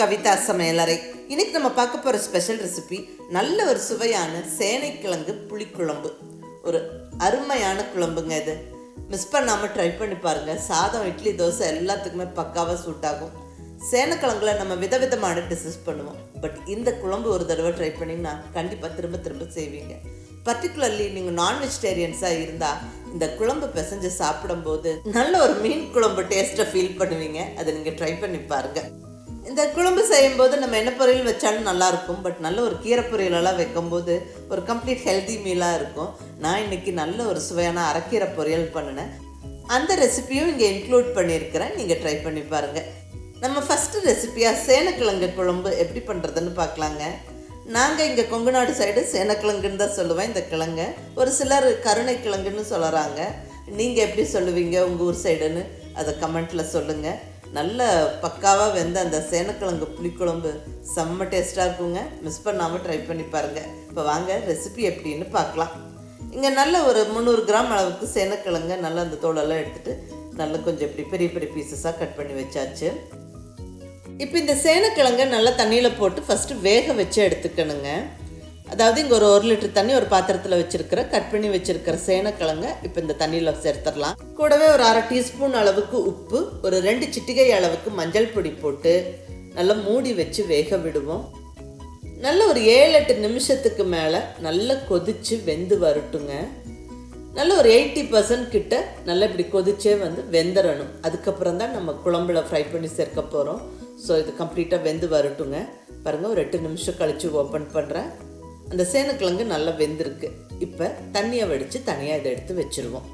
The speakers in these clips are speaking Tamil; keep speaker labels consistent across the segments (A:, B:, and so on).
A: கவிதா சமையலறை. இன்னைக்கு நம்ம பார்க்க போகிற ஸ்பெஷல் ரெசிபி நல்ல ஒரு சுவையான சேனைக்கிழங்கு புளிக்குழம்பு. ஒரு அருமையான குழம்புங்க இது. மிஸ் பண்ணாமல் ட்ரை பண்ணி பாருங்கள் சாதம் இட்லி தோசை எல்லாத்துக்குமே பக்காவாக சூட் ஆகும். சேனக்கிழங்குல நம்ம விதவிதமான டிசஸ் பண்ணுவோம். பட் இந்த குழம்பு ஒரு தடவை ட்ரை பண்ணிங்கன்னா கண்டிப்பாக திரும்ப திரும்ப செய்வீங்க. பர்டிகுலர்லி நீங்கள் நான் வெஜிடேரியன்ஸாக இருந்தால் இந்த குழம்பு பிசைஞ்சு சாப்பிடும்போது நல்ல ஒரு மீன் குழம்பு டேஸ்ட்டை ஃபீல் பண்ணுவீங்க. அதை நீங்கள் ட்ரை பண்ணி பாருங்கள் இந்த குழம்பு செய்யும்போது நம்ம என்ன பொரியல் வச்சாலும் நல்லாயிருக்கும். பட் நல்ல ஒரு கீரை பொரியலெல்லாம் வைக்கும்போது ஒரு கம்ப்ளீட் ஹெல்தி மீலாக இருக்கும். நான் இன்னைக்கு நல்ல ஒரு சுவையான அரைக்கீரை பொரியல் பண்ணினேன். அந்த ரெசிபியும் இங்கே இன்க்ளூட் பண்ணியிருக்கிறேன். நீங்கள் ட்ரை பண்ணி பாருங்கள் நம்ம ஃபஸ்ட்டு ரெசிபியாக சேனக்கிழங்கு குழம்பு எப்படி பண்ணுறதுன்னு பார்க்கலாங்க. நாங்கள் இங்கே கொங்கு நாடு சைடு சேனக்கிழங்குன்னு தான் சொல்லுவேன். இந்த கிழங்க ஒரு சிலர் கருணை கிழங்குன்னு சொல்கிறாங்க நீங்கள் எப்படி சொல்லுவீங்க உங்கள் ஊர் சைடுன்னு அதை கமெண்ட்டில் சொல்லுங்கள் நல்ல பக்காவாக வெந்த அந்த சேனக்கிழங்கு புளிக்குழம்பு செம்ம டேஸ்ட்டாக இருக்குங்க. மிஸ் பண்ணாமல் ட்ரை பண்ணி பாருங்கள் இப்போ வாங்க ரெசிபி எப்படின்னு பார்க்கலாம். இங்கே நல்ல ஒரு முந்நூறு கிராம் அளவுக்கு சேனக்கிழங்க நல்லா அந்த தோலெல்லாம் எடுத்துகிட்டு நல்லா கொஞ்சம் இப்படி பெரிய பெரிய பீசஸாக கட் பண்ணி வச்சாச்சு. இப்போ இந்த சேனக்கிழங்க நல்லா தண்ணியில் போட்டு ஃபஸ்ட்டு வேக வச்சு எடுத்துக்கணுங்க. அதாவது இங்கே ஒரு ஒரு லிட்டர் தண்ணி ஒரு பாத்திரத்தில் வச்சுருக்கிற கட் பண்ணி வச்சுருக்கிற சேனக்கிழங்க இப்போ இந்த தண்ணியில் சேர்த்துடலாம். கூடவே ஒரு அரை டீஸ்பூன் அளவுக்கு உப்பு ஒரு ரெண்டு சிட்டிகை அளவுக்கு மஞ்சள் பொடி போட்டு நல்லா மூடி வச்சு வேக விடுவோம். நல்ல ஒரு ஏழு எட்டு நிமிஷத்துக்கு மேலே நல்லா கொதிச்சு வெந்து வரட்டுங்க. நல்ல ஒரு எயிட்டி பர்சன்ட் கிட்ட நல்லா இப்படி கொதிச்சே வந்து வெந்துடணும் அதுக்கப்புறம் தான் நம்ம குழம்புல ஃப்ரை பண்ணி சேர்க்க போகிறோம் ஸோ இது கம்ப்ளீட்டாக வெந்து வரட்டுங்க. பாருங்கள் ஒரு எட்டு நிமிஷம் கழித்து ஓப்பன் பண்ணுறேன் அந்த சேனக்கிழங்கு நல்லா வெந்திருக்கு. இப்போ தண்ணியை வடித்து தனியாக இதை எடுத்து வச்சுருவோம்.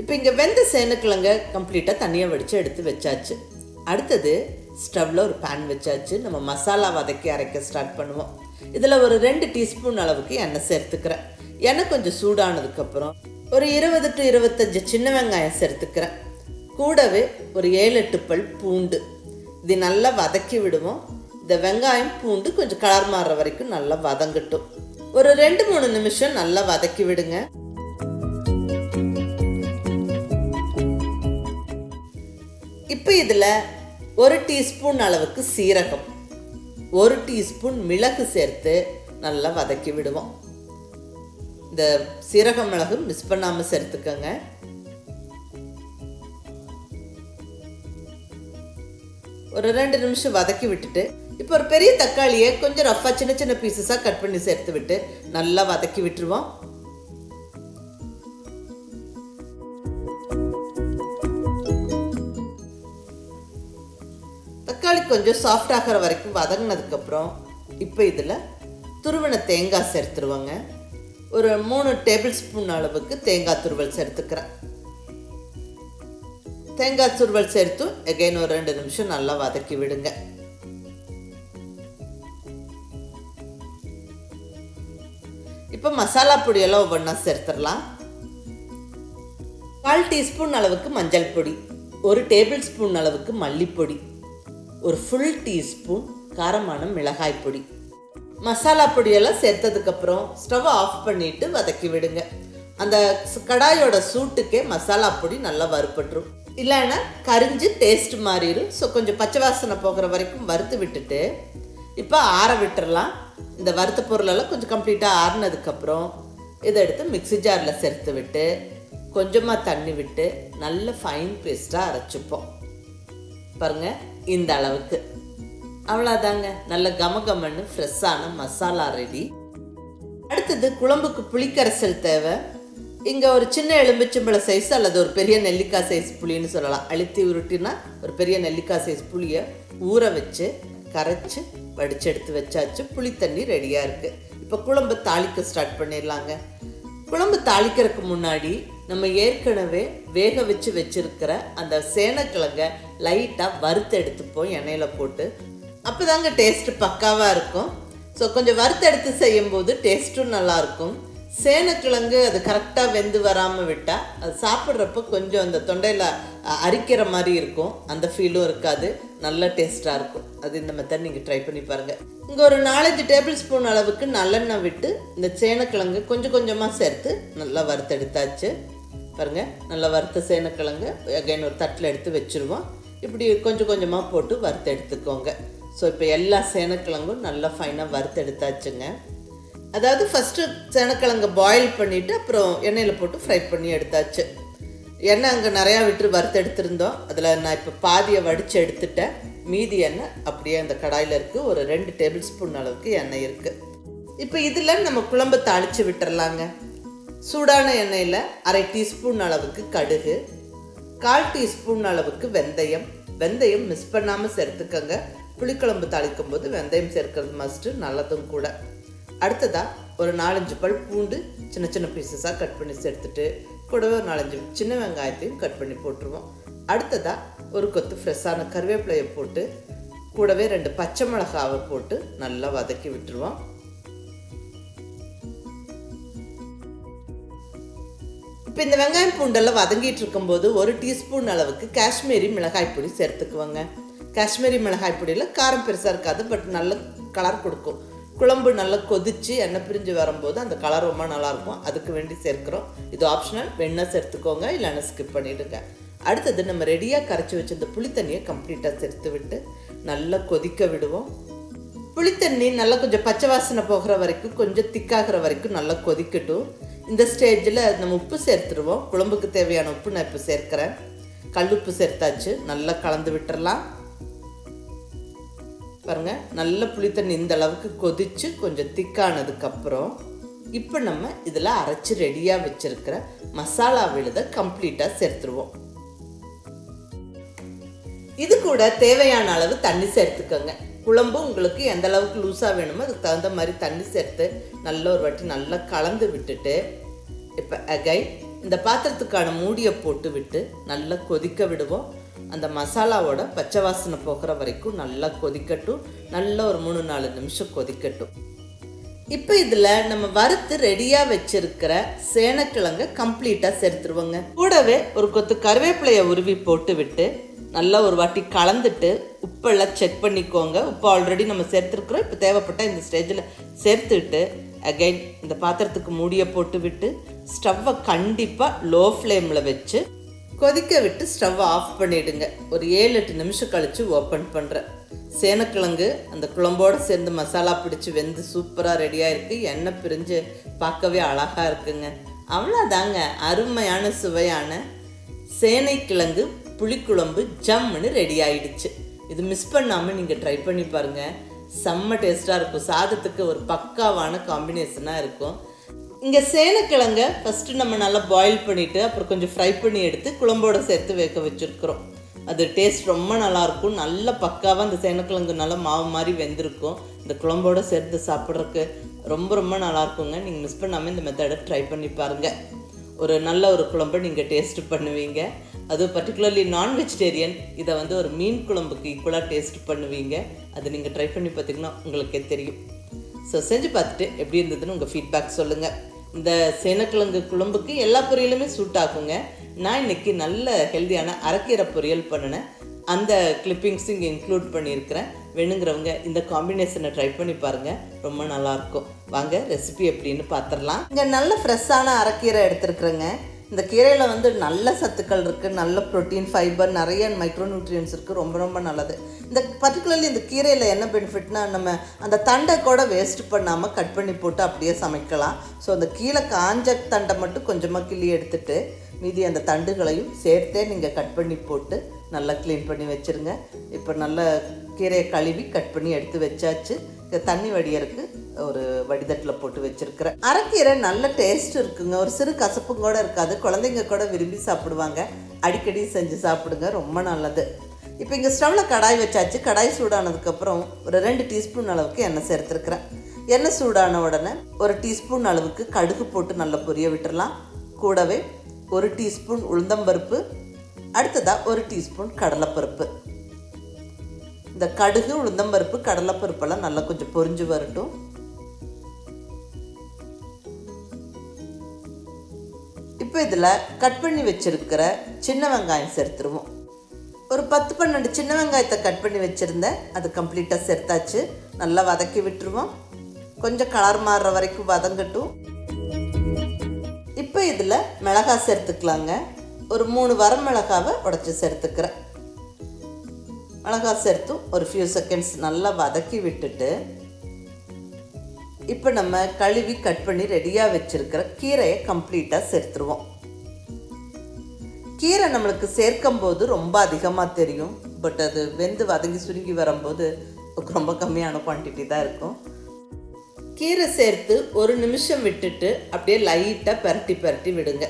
A: இப்போ இங்கே வெந்த சேனக்கிழங்க கம்ப்ளீட்டாக தண்ணியை வடித்து எடுத்து வச்சாச்சு. அடுத்தது ஸ்டவ்வில் ஒரு பேன் வச்சாச்சு. நம்ம மசாலா வதக்கி அரைக்க ஸ்டார்ட் பண்ணுவோம். இதில் ஒரு ரெண்டு டீஸ்பூன் அளவுக்கு எண்ணெய் சேர்த்துக்கிறேன். எண்ணெய் கொஞ்சம் சூடானதுக்கப்புறம் ஒரு இருபது டு இருபத்தஞ்சு சின்ன வெங்காயம் சேர்த்துக்கிறேன். கூடவே ஒரு ஏழு எட்டு பல் பூண்டு. இது நல்லா வதக்கி விடுவோம். இந்த வெங்காயம் பூண்டு கொஞ்சம் கலர் மாறுற வரைக்கும் நல்லா வதங்கட்டும். ஒரு ரெண்டு மூணு நிமிஷம் நல்லா வதக்கி விடுங்க. இப்போ இதில் ஒரு டீஸ்பூன் அளவுக்கு சீரகம். ஒரு டீஸ்பூன் மிளகு சேர்த்து நல்லா வதக்கி விடுவோம். இந்த சீரக மிளகு மிஸ் பண்ணாமல் சேர்த்துக்கோங்க. ஒரு ரெண்டு நிமிஷம் வதக்கி விட்டுட்டு இப்போ ஒரு பெரிய தக்காளியை கொஞ்சம் ரஃபாக சின்ன சின்ன பீசஸாக கட் பண்ணி சேர்த்து விட்டு நல்லா வதக்கி விட்டுருவோம். தக்காளி கொஞ்சம் சாஃப்ட் ஆகிற வரைக்கும் வதங்கினதுக்கப்புறம் இப்போ இதில் துருவன தேங்காய் சேர்த்துருவோங்க. ஒரு மூணு டேபிள் ஸ்பூன் அளவுக்கு தேங்காய் துருவல் சேர்த்துக்கிறேன். தேங்காய் சுருவல் சேர்த்து எகைன் ஒரு ரெண்டு நிமிஷம் நல்லா வதக்கி விடுங்க. இப்போ மசாலா பொடியெல்லாம் ஒவ்வொன்றா சேர்த்துடலாம். கால் டீஸ்பூன் அளவுக்கு மஞ்சள் பொடி ஒரு டேபிள் ஸ்பூன் அளவுக்கு மல்லிப்பொடி ஒரு ஃபுல் டீஸ்பூன் காரமான மிளகாய் பொடி. மசாலா பொடியெல்லாம் சேர்த்ததுக்கப்புறம் ஸ்டவ் ஆஃப் பண்ணிட்டு வதக்கி விடுங்க. அந்த கடாயோட சூட்டுக்கே மசாலா பொடி நல்லா வறுப்பட்டுரும் இல்லைன்னா கரிஞ்சு டேஸ்ட் மாறிடும். ஸோ கொஞ்சம் பச்சை வாசனை போகிற வரைக்கும் வறுத்து விட்டுட்டு இப்போ ஆற விட்டுறலாம். இந்த வறுத்த பொருளெல்லாம் கொஞ்சம் கம்ப்ளீட்டாக ஆறினதுக்கப்புறம் இதை எடுத்து மிக்ஸி ஜாரில் சேர்த்து விட்டு கொஞ்சமாக தண்ணி விட்டு நல்ல ஃபைன் பேஸ்ட்டாக அரைச்சிப்போம். பாருங்கள் இந்த அளவுக்கு. அவ்வளோதாங்க நல்ல கம கமன்னு ஃப்ரெஷ்ஷான மசாலா ரெடி அடுத்தது குழம்புக்கு புளிக்கரைசல் தேவை. இங்கே ஒரு சின்ன எலும்பிச்சம்பழ சைஸ் அல்லது ஒரு பெரிய நெல்லிக்காய் சைஸ் புளின்னு சொல்லலாம். அழுத்தி உருட்டினா ஒரு பெரிய நெல்லிக்காய் சைஸ் புளியை ஊற வச்சு கரைச்சி வடிச்சு எடுத்து வச்சாச்சு. புளி தண்ணி ரெடியாக இருக்குது இப்போ குழம்பு தாளிக்க ஸ்டார்ட் பண்ணிடலாங்க. குழம்பு தாளிக்கிறதுக்கு முன்னாடி நம்ம ஏற்கனவே வேக வச்சு வச்சுருக்கிற அந்த சேனக்கிழங்க லைட்டாக வறுத்து எடுத்துப்போம் எண்ணெயில் போட்டு அப்போ தாங்க டேஸ்ட்டு பக்காவாக இருக்கும். ஸோ கொஞ்சம் வறுத்தெடுத்து செய்யும்போது டேஸ்ட்டும் நல்லாயிருக்கும் சேனக்கிழங்கு அது கரெக்டாக வெந்து வராமல் விட்டால் அது சாப்பிட்றப்ப கொஞ்சம் அந்த தொண்டையில் அரிக்கிற மாதிரி இருக்கும். அந்த ஃபீலும் இருக்காது. நல்ல டேஸ்ட்டாக இருக்கும். அது இந்த மெத்தட் நீங்கள் ட்ரை பண்ணி பாருங்கள் இங்கே ஒரு நாலஞ்சு டேபிள் ஸ்பூன் அளவுக்கு நல்லெண்ணெய் விட்டு இந்த சேனக்கிழங்கு கொஞ்சம் கொஞ்சமாக சேர்த்து நல்லா வறுத்தெடுத்தாச்சு. பாருங்கள் நல்லா வறுத்த சேனக்கிழங்கு. அகைன் ஒரு தட்டில் எடுத்து வச்சுருவோம். இப்படி கொஞ்சம் கொஞ்சமாக போட்டு வறுத்து எடுத்துக்கோங்க ஸோ இப்போ எல்லா சேனக்கிழங்கும் நல்லா ஃபைனாக வறுத்து எடுத்தாச்சுங்க அதாவது ஃபஸ்ட்டு சேனக்கிழங்க பாயில் பண்ணிவிட்டு அப்புறம் எண்ணெயில் போட்டு ஃப்ரை பண்ணி எடுத்தாச்சு. எண்ணெய் அங்கே நிறையா விட்டு வறுத்து எடுத்திருந்தோம். அதில் நான் இப்போ பாதியை வடித்து எடுத்துட்டேன். மீதி எண்ணெய் அப்படியே அந்த கடாயில் இருக்குது ஒரு ரெண்டு டேபிள் ஸ்பூன் அளவுக்கு எண்ணெய் இருக்குது இப்போ இதில் நம்ம குழம்பு தாளித்து விட்டுறலாங்க. சூடான எண்ணெயில் அரை டீஸ்பூன் அளவுக்கு கடுகு கால் டீஸ்பூன் அளவுக்கு வெந்தயம். வெந்தயம் மிஸ் பண்ணாமல் சேர்த்துக்கங்க. புளிக்குழம்பு தாளிக்கும் போது வெந்தயம் சேர்க்கறது மஸ்ட்டு நல்லதும் கூட. அடுத்ததாக ஒரு நாலஞ்சு பல் பூண்டு சின்ன சின்ன பீசஸாக கட் பண்ணி சேர்த்துட்டு கூடவே ஒரு நாலஞ்சு சின்ன வெங்காயத்தையும் கட் பண்ணி போட்டுருவோம். அடுத்ததாக ஒரு கொத்து ஃப்ரெஷ்ஷான கருவேப்பிலையை போட்டு கூடவே ரெண்டு பச்சை மிளகாவை போட்டு நல்லா வதக்கி விட்டுருவோம். இப்போ இந்த வெங்காயம் பூண்டெல்லாம் வதங்கிட்டு இருக்கும்போது ஒரு டீஸ்பூன் அளவுக்கு காஷ்மீரி மிளகாய் பொடி சேர்த்துக்குவாங்க. காஷ்மீரி மிளகாய் பொடியில் காரம் பெருசாக இருக்காது பட் நல்ல கலர் கொடுக்கும். குழம்பு நல்லா கொதித்து எண்ணெய் பிரிஞ்சு வரும்போது அந்த கலர் ரொம்ப நல்லாயிருக்கும். அதுக்கு வேண்டி சேர்க்குறோம். இது ஆப்ஷனல் வெண்ணெய் சேர்த்துக்கோங்க இல்லைன்னா ஸ்கிப் பண்ணிவிடுங்க அடுத்தது நம்ம ரெடியாக கரைச்சி வச்சிருந்த புளித்தண்ணியை கம்ப்ளீட்டாக சேர்த்து விட்டு நல்லா கொதிக்க விடுவோம். புளித்தண்ணி நல்லா கொஞ்சம் பச்சை வாசனை போகிற வரைக்கும் கொஞ்சம் திக்காகிற வரைக்கும் நல்லா கொதிக்கட்டும். இந்த ஸ்டேஜில் நம்ம உப்பு சேர்த்துருவோம். குழம்புக்கு தேவையான உப்பு நான் இப்போ சேர்க்குறேன். கல் உப்பு சேர்த்தாச்சு. நல்லா கலந்து விட்டுறலாம். பாருங்கள் நல்ல புளித்தண்ணி இந்த அளவுக்கு கொதித்து கொஞ்சம் திக்கானதுக்கப்புறம் இப்போ நம்ம இதில் அரைச்சி ரெடியாக வச்சுருக்கிற மசாலா விழுதை கம்ப்ளீட்டாக சேர்த்துருவோம். இது கூட தேவையான அளவு தண்ணி சேர்த்துக்கோங்க. குழம்பு உங்களுக்கு எந்த அளவுக்கு லூஸாக வேணுமோ அதுக்கு தகுந்த மாதிரி தண்ணி சேர்த்து நல்ல ஒரு வாட்டி நல்லா கலந்து விட்டுட்டு இப்போ அகை இந்த பாத்திரத்துக்கான மூடியை போட்டு விட்டு நல்லா கொதிக்க விடுவோம். அந்த மசாலாவோட பச்சை வாசனை போகிற வரைக்கும் நல்லா கொதிக்கட்டும். நல்லா ஒரு மூணு நாலு நிமிஷம் கொதிக்கட்டும். இப்போ இதில் நம்ம வறுத்து ரெடியாக வச்சிருக்கிற சேனக்கிழங்க கம்ப்ளீட்டாக சேர்த்துருவோங்க. கூடவே ஒரு கொத்து கருவேப்பிலையை உருவி போட்டு விட்டு நல்லா ஒரு வாட்டி கலந்துட்டு உப்பெல்லாம் செக் பண்ணிக்கோங்க. உப்பு ஆல்ரெடி நம்ம சேர்த்துருக்குறோம். இப்போ தேவைப்பட்ட இந்த ஸ்டேஜில் சேர்த்துட்டு அகைன் இந்த பாத்திரத்துக்கு மூடியை போட்டு விட்டு ஸ்டவ்வை கண்டிப்பாக லோ ஃப்ளேமில் வச்சு கொதிக்க விட்டு ஸ்டவ்வை ஆஃப் பண்ணிவிடுங்க ஒரு ஏழு எட்டு நிமிஷம் கழித்து ஓப்பன் பண்ணுறேன் சேனக்கிழங்கு அந்த குழம்போடு சேர்ந்து மசாலா பிடிச்சி வெந்து சூப்பராக ரெடியாக இருக்குது எண்ணெய் பிரிஞ்சு பார்க்கவே அழகாக இருக்குங்க. அவ்வளோதாங்க அருமையான சுவையான சேனைக்கிழங்கு புளிக்குழம்பு ஜம்முன்னு ரெடி ஆயிடுச்சு. இது மிஸ் பண்ணாமல் நீங்கள் ட்ரை பண்ணி பாருங்கள் செம்ம டேஸ்ட்டாக இருக்கும். சாதத்துக்கு ஒரு பக்காவான காம்பினேஷனாக இருக்கும். இங்கே சேனக்கிழங்க ஃபஸ்ட்டு நம்ம நல்லா பாயில் பண்ணிவிட்டு அப்புறம் கொஞ்சம் ஃப்ரை பண்ணி எடுத்து குழம்போட சேர்த்து வேக வச்சுருக்குறோம். அது டேஸ்ட் ரொம்ப நல்லாயிருக்கும் நல்ல பக்காவாக அந்த சேனக்கிழங்கு நல்லா மாவு மாதிரி வெந்திருக்கும். இந்த குழம்போட சேர்த்து சாப்பிட்றதுக்கு ரொம்ப ரொம்ப நல்லாயிருக்குங்க நீங்கள் மிஸ் பண்ணாமல் இந்த மெத்தடை ட்ரை பண்ணி பாருங்கள் ஒரு நல்ல ஒரு குழம்பு நீங்கள் டேஸ்ட் பண்ணுவீங்க. அது பர்டிகுலர்லி நான் வெஜிடேரியன் இதை வந்து ஒரு மீன் குழம்புக்கு ஈக்குவலாக டேஸ்ட் பண்ணுவீங்க. அது நீங்கள் ட்ரை பண்ணி பார்த்தீங்கன்னா உங்களுக்கே தெரியும். ஸோ செஞ்சு பார்த்துட்டு எப்படி இருந்ததுன்னு உங்கள் ஃபீட்பேக் சொல்லுங்கள் இந்த சேனக்கிழங்கு குழம்புக்கு எல்லா பொரியலுமே சூட் ஆகுங்க. நான் இன்னைக்கு நல்ல ஹெல்தியான அரைக்கீரை பொரியல் பண்ணினேன். அந்த கிளிப்பிங்ஸ் இங்கே இன்க்ளூட் பண்ணியிருக்கிறேன். வேணுங்கிறவங்க இந்த காம்பினேஷனை ட்ரை பண்ணி பாருங்கள் ரொம்ப நல்லாயிருக்கும் வாங்க ரெசிபி எப்படின்னு பார்த்துடலாம் இங்கே நல்ல ஃப்ரெஷ்ஷான அரைக்கீரை எடுத்துருக்குறேங்க. இந்த கீரையில் வந்து நல்ல சத்துக்கள் இருக்குது நல்ல ப்ரோட்டீன் ஃபைபர் நிறைய மைக்ரோ நியூட்ரியன்ஸ் இருக்குது ரொம்ப ரொம்ப நல்லது. இந்த பர்டிகுலர்லி இந்த கீரையில் என்ன பெனிஃபிட்னா நம்ம அந்த தண்டை கூட வேஸ்ட் பண்ணாமல் கட் பண்ணி போட்டு அப்படியே சமைக்கலாம். ஸோ அந்த கீழே காஞ்ச தண்டை மட்டும் கொஞ்சமாக கிள்ளி எடுத்துகிட்டு மீதி அந்த தண்டுகளையும் சேர்த்தே நீங்கள் கட் பண்ணி போட்டு நல்லா க்ளீன் பண்ணி வச்சுருங்க. இப்போ நல்ல கீரையை கழுவி கட் பண்ணி எடுத்து வச்சாச்சு. இந்த தண்ணி வடியறக்கு ஒரு வடிதட்டில் போட்டு வச்சுருக்கிறேன் அரைக்கீரை நல்ல டேஸ்ட் இருக்குங்க. ஒரு சிறு கசப்பும் கூட இருக்காது. குழந்தைங்க கூட விரும்பி சாப்பிடுவாங்க. அடிக்கடி செஞ்சு சாப்பிடுங்க. ரொம்ப நல்லது. இப்போ இங்கே ஸ்டவ்வில் கடாய் வச்சாச்சு. கடாய் சூடானதுக்கப்புறம் ஒரு ரெண்டு டீஸ்பூன் அளவுக்கு எண்ணெய் சேர்த்துருக்குறேன். எண்ணெய் சூடான உடனே ஒரு டீஸ்பூன் அளவுக்கு கடுகு போட்டு நல்லா பொரிய விட்டுடலாம் கூடவே ஒரு டீஸ்பூன் உளுந்தம்பருப்பு அடுத்ததாக ஒரு டீஸ்பூன் கடலைப்பருப்பு. இந்த கடுகு உளுந்தம்பருப்பு கடலைப்பருப்பெல்லாம் நல்லா கொஞ்சம் பொரிஞ்சு வரட்டும். இப்போ இதில் கட் பண்ணி வச்சுருக்கிற சின்ன வெங்காயம் சேர்த்துருவோம். ஒரு பத்து பன்னெண்டு சின்ன வெங்காயத்தை கட் பண்ணி வச்சுருந்தேன். அது கம்ப்ளீட்டாக சேர்த்தாச்சு. நல்லா வதக்கி விட்டுருவோம். கொஞ்சம் கலர் மாறுற வரைக்கும் வதங்கட்டும். இப்போ இதில் மிளகாய் சேர்த்துக்கலாங்க. ஒரு மூணு வரமிளகாவை உடச்சி சேர்த்துக்கிறேன். மிளகாய் சேர்த்தும் ஒரு ஃபியூ செகண்ட்ஸ் நல்லா வதக்கி விட்டுட்டு இப்போ நம்ம கழுவி கட் பண்ணி ரெடியாக வச்சுருக்கிற கீரையை கம்ப்ளீட்டாக சேர்த்துருவோம். கீரை நம்மளுக்கு சேர்க்கும் போது ரொம்ப அதிகமாக தெரியும். பட் அது வெந்து வதங்கி சுருங்கி வரும்போது ரொம்ப கம்மியான குவான்டிட்டி தான் இருக்கும். கீரை சேர்த்து ஒரு நிமிஷம் விட்டுட்டு அப்படியே லைட்டாக பரட்டி பரட்டி விடுங்க.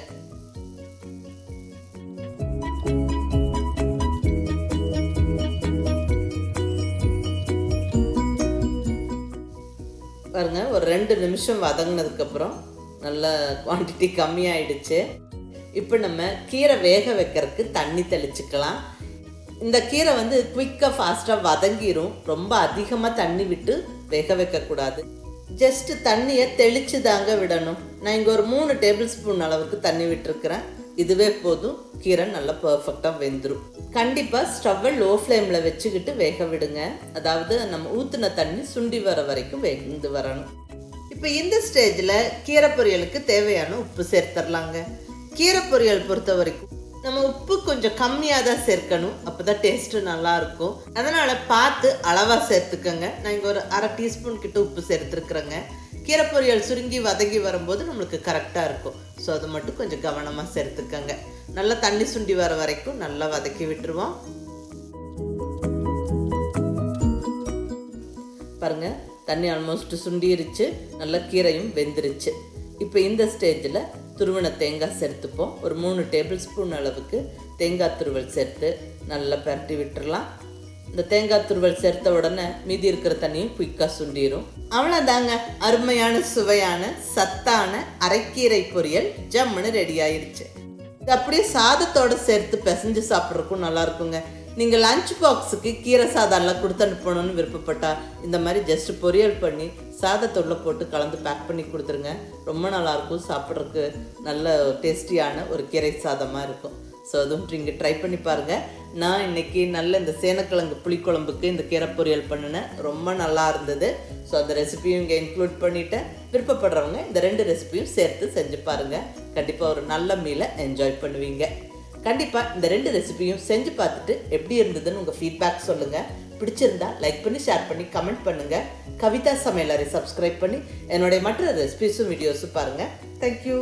A: ரெண்டு நிமிஷம் வதங்கினதுக்கப்புறம் நல்ல குவான்டிட்டி கம்மியாயிடுச்சு. இப்போ நம்ம கீரை வேக வைக்கிறதுக்கு தண்ணி தெளிச்சுக்கலாம். இந்த கீரை வந்து குயிக்காக ஃபாஸ்ட்டாக வதங்கிரும். ரொம்ப அதிகமாக தண்ணி விட்டு வேக வைக்கக்கூடாது. ஜஸ்ட்டு தண்ணியை தெளித்து தாங்க விடணும். நான் இங்கே ஒரு மூணு டேபிள் ஸ்பூன் அளவுக்கு தண்ணி விட்டுருக்குறேன். இதுவே போதும். கீரை நல்லா பர்ஃபெக்டாக வெந்துடும் கண்டிப்பாக ஸ்டவ்வை லோ ஃப்ளேமில் வச்சுக்கிட்டு வேக விடுங்க. அதாவது நம்ம ஊற்றின தண்ணி சுண்டி வர வரைக்கும் வெந்து வரணும். இப்போ இந்த ஸ்டேஜில் கீரை பொரியலுக்கு தேவையான உப்பு சேர்த்துடலாங்க கீரை பொரியல் பொறுத்த வரைக்கும் நம்ம உப்பு கொஞ்சம் கம்மியாக தான் சேர்க்கணும். அப்போ தான் டேஸ்ட்டு நல்லாயிருக்கும் அதனால் பார்த்து அளவாக சேர்த்துக்கோங்க. நான் இங்கே ஒரு அரை டீஸ்பூன் கிட்ட உப்பு சேர்த்துருக்குறேங்க. கீரை பொரியல் சுருங்கி வதங்கி வரும்போது நம்மளுக்கு கரெக்டாக இருக்கும். ஸோ அதை மட்டும் கொஞ்சம் கவனமாக சேர்த்துக்கோங்க. நல்லா தண்ணி சுண்டி வர வரைக்கும் நல்லா வதக்கி விட்டுருவோம். பாருங்க தண்ணி ஆல்மோஸ்ட் சுண்டிருச்சு. நல்லா கீரையும் வெந்துருச்சு. இப்போ இந்த ஸ்டேஜில் துருவன தேங்காய் சேர்த்துப்போம். ஒரு மூணு டேபிள் ஸ்பூன் அளவுக்கு தேங்காய் துருவல் சேர்த்து நல்லா பரட்டி விட்டுடலாம் இந்த தேங்காய் துருவல் சேர்த்த உடனே மீதி இருக்கிற தண்ணியும் குயிக்காக சுண்டிரும். அவ்வளோதாங்க அருமையான சுவையான சத்தான அரைக்கீரை பொரியல் ஜம்முன்னு ரெடி ஆயிடுச்சு. இது அப்படியே சாதத்தோட சேர்த்து பிசைஞ்சு சாப்பிட்றதுக்கும் நல்லா இருக்குங்க நீங்கள் லஞ்ச் பாக்ஸுக்கு கீரை சாதம்லாம் கொடுத்து அனுப்பணும்னு விருப்பப்பட்டா இந்த மாதிரி ஜஸ்ட் பொரியல் பண்ணி சாதத்துள்ள போட்டு கலந்து பேக் பண்ணி கொடுத்துருங்க. ரொம்ப நல்லாயிருக்கும் சாப்பிட்றதுக்கு. நல்ல டேஸ்டியான ஒரு கீரை சாதமாக இருக்கும். ஸோ அதுவும் நீங்கள் ட்ரை பண்ணி பாருங்கள் நான் இன்றைக்கி நல்ல இந்த சேனக்கிழங்கு புளிக்குழம்புக்கு இந்த கீரை பொரியல் பண்ணினேன். ரொம்ப நல்லா இருந்தது. ஸோ அந்த ரெசிபியும் இங்கே இன்க்ளூட் பண்ணிவிட்டேன் விருப்பப்படுறவங்க இந்த ரெண்டு ரெசிபியும் சேர்த்து செஞ்சு பாருங்கள் கண்டிப்பாக ஒரு நல்ல மீலை என்ஜாய் பண்ணுவீங்க. கண்டிப்பாக இந்த ரெண்டு ரெசிபியும் செஞ்சு பார்த்துட்டு எப்படி இருந்ததுன்னு உங்கள் ஃபீட்பேக் சொல்லுங்கள் பிடிச்சிருந்தா லைக் பண்ணி ஷேர் பண்ணி கமெண்ட் பண்ணுங்கள் கவிதா சமையலரை சப்ஸ்கிரைப் பண்ணி என்னுடைய மற்ற ரெசிபிஸும் வீடியோஸும் பாருங்கள் தேங்க்யூ